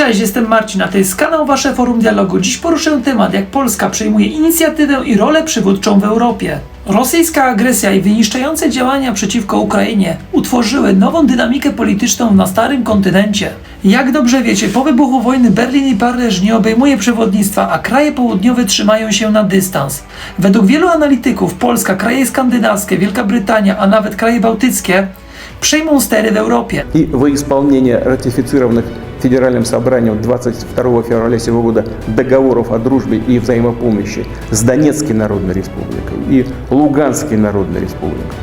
Cześć, jestem Marcin, a to jest kanał Wasze Forum Dialogu. Dziś poruszę temat, jak Polska przejmuje inicjatywę i rolę przywódczą w Europie. Rosyjska agresja i wyniszczające działania przeciwko Ukrainie utworzyły nową dynamikę polityczną na starym kontynencie. Jak dobrze wiecie, po wybuchu wojny Berlin i Paryż nie obejmuje przewodnictwa, a kraje południowe trzymają się na dystans. Według wielu analityków Polska, kraje skandynawskie, Wielka Brytania, a nawet kraje bałtyckie przejmą stery w Europie. I wypełnienie ratyfikowanych Федеральным собранием 22 февраля сего года договоров о дружбе и взаимопомощи с Донецкой Народной Республикой и Луганской Народной Республикой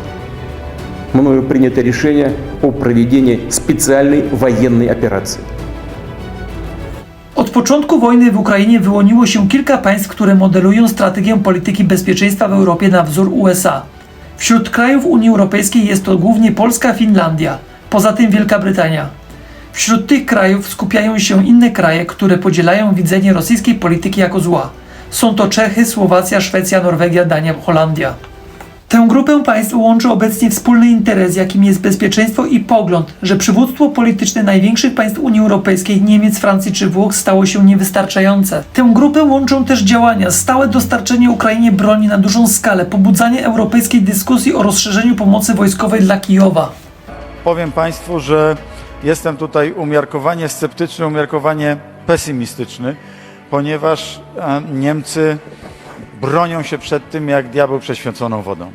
мною принято решение о проведении специальной военной операции. Od początku wojny w Ukrainie wyłoniło się kilka państw, które modelują strategię polityki bezpieczeństwa w Europie na wzór USA. Wśród krajów Unii Europejskiej jest to głównie Polska, Finlandia, poza tym Wielka Brytania. Wśród tych krajów skupiają się inne kraje, które podzielają widzenie rosyjskiej polityki jako zła. Są to Czechy, Słowacja, Szwecja, Norwegia, Dania, Holandia. Tę grupę państw łączy obecnie wspólny interes, jakim jest bezpieczeństwo i pogląd, że przywództwo polityczne największych państw Unii Europejskiej, Niemiec, Francji czy Włoch stało się niewystarczające. Tę grupę łączą też działania, stałe dostarczenie Ukrainie broni na dużą skalę, pobudzanie europejskiej dyskusji o rozszerzeniu pomocy wojskowej dla Kijowa. Powiem Państwu, że jestem tutaj umiarkowanie sceptyczny, umiarkowanie pesymistyczny, ponieważ e, Niemcy bronią się przed tym jak diabeł prześwięconą wodą.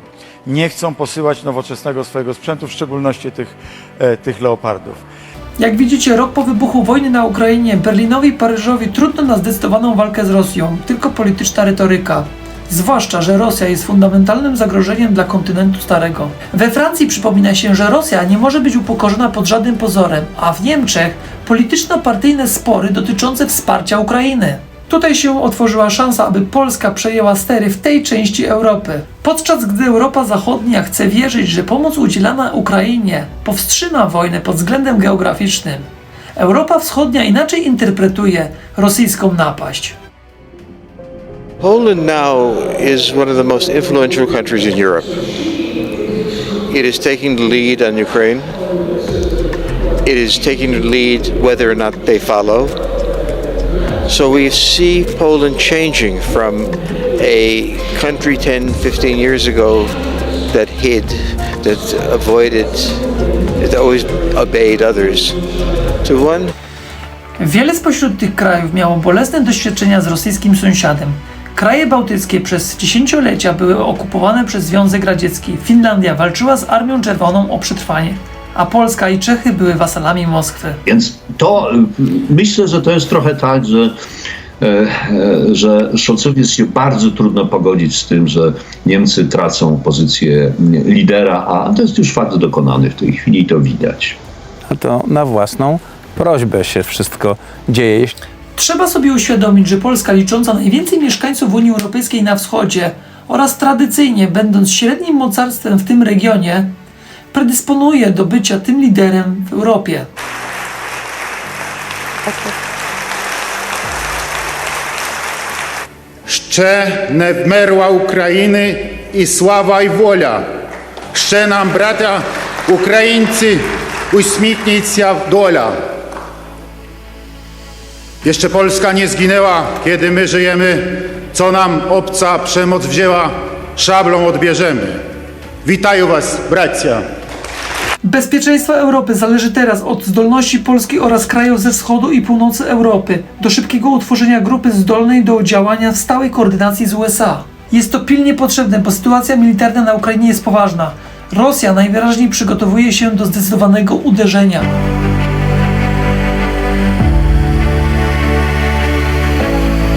Nie chcą posyłać nowoczesnego swojego sprzętu, w szczególności tych, e, tych leopardów. Jak widzicie, rok po wybuchu wojny na Ukrainie, Berlinowi i Paryżowi trudno na zdecydowaną walkę z Rosją, tylko polityczna retoryka. Zwłaszcza, że Rosja jest fundamentalnym zagrożeniem dla kontynentu starego. We Francji przypomina się, że Rosja nie może być upokorzona pod żadnym pozorem, a w Niemczech polityczno-partyjne spory dotyczące wsparcia Ukrainy. Tutaj się otworzyła szansa, aby Polska przejęła stery w tej części Europy. Podczas gdy Europa Zachodnia chce wierzyć, że pomoc udzielana Ukrainie powstrzyma wojnę pod względem geograficznym, Europa Wschodnia inaczej interpretuje rosyjską napaść. Poland now is one of the most influential countries in Europe. It is taking the lead on Ukraine. It is taking the lead whether or not they follow. So we see Poland changing from a country 10, 15 years ago that hid, that avoided, that always obeyed others, to one Wiele spośród tych krajów miało bolesne doświadczenia z rosyjskim sąsiadem. Kraje bałtyckie przez dziesięciolecia były okupowane przez Związek Radziecki. Finlandia walczyła z Armią Czerwoną o przetrwanie, a Polska i Czechy były wasalami Moskwy. Więc to y, myślę, że to jest trochę tak, że, e, e, że jest się bardzo trudno pogodzić z tym, że Niemcy tracą pozycję lidera, a to jest już fakt dokonany w tej chwili i to widać. a to na własną prośbę się wszystko dzieje. Jeśli Trzeba sobie uświadomić, że Polska licząca najwięcej mieszkańców w Unii Europejskiej na wschodzie oraz tradycyjnie będąc średnim mocarstwem w tym regionie, predysponuje do bycia tym liderem w Europie. Ще не вмерла України і слава і воля. Ще нам, браття українці, усміхніться доля. Jeszcze Polska nie zginęła, kiedy my żyjemy. Co nam obca przemoc wzięła, szablą odbierzemy. Witają Was, bracia. Bezpieczeństwo Europy zależy teraz od zdolności Polski oraz krajów ze wschodu i północy Europy do szybkiego utworzenia grupy zdolnej do działania w stałej koordynacji z USA. Jest to pilnie potrzebne, bo sytuacja militarna na Ukrainie jest poważna. Rosja najwyraźniej przygotowuje się do zdecydowanego uderzenia.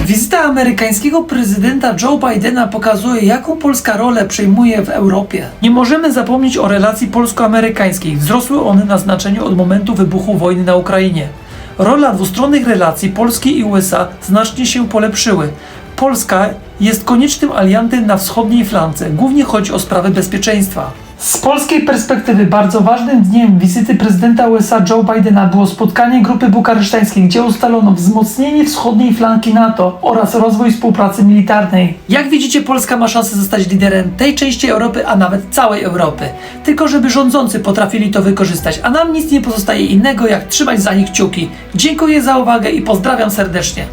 Wizyta amerykańskiego prezydenta Joe Bidena pokazuje, jaką Polska rolę przejmuje w Europie. Nie możemy zapomnieć o relacji polsko-amerykańskiej. Wzrosły one na znaczeniu od momentu wybuchu wojny na Ukrainie. Rola dwustronnych relacji Polski i USA znacznie się polepszyły. Polska jest koniecznym aliantem na wschodniej flance, głównie chodzi o sprawy bezpieczeństwa. Z polskiej perspektywy bardzo ważnym dniem wizyty prezydenta USA Joe Bidena było spotkanie grupy bukaresztańskiej, gdzie ustalono wzmocnienie wschodniej flanki NATO oraz rozwój współpracy militarnej. Jak widzicie, Polska ma szansę zostać liderem tej części Europy, a nawet całej Europy. Tylko żeby rządzący potrafili to wykorzystać, a nam nic nie pozostaje innego jak trzymać za nich kciuki. Dziękuję za uwagę i pozdrawiam serdecznie.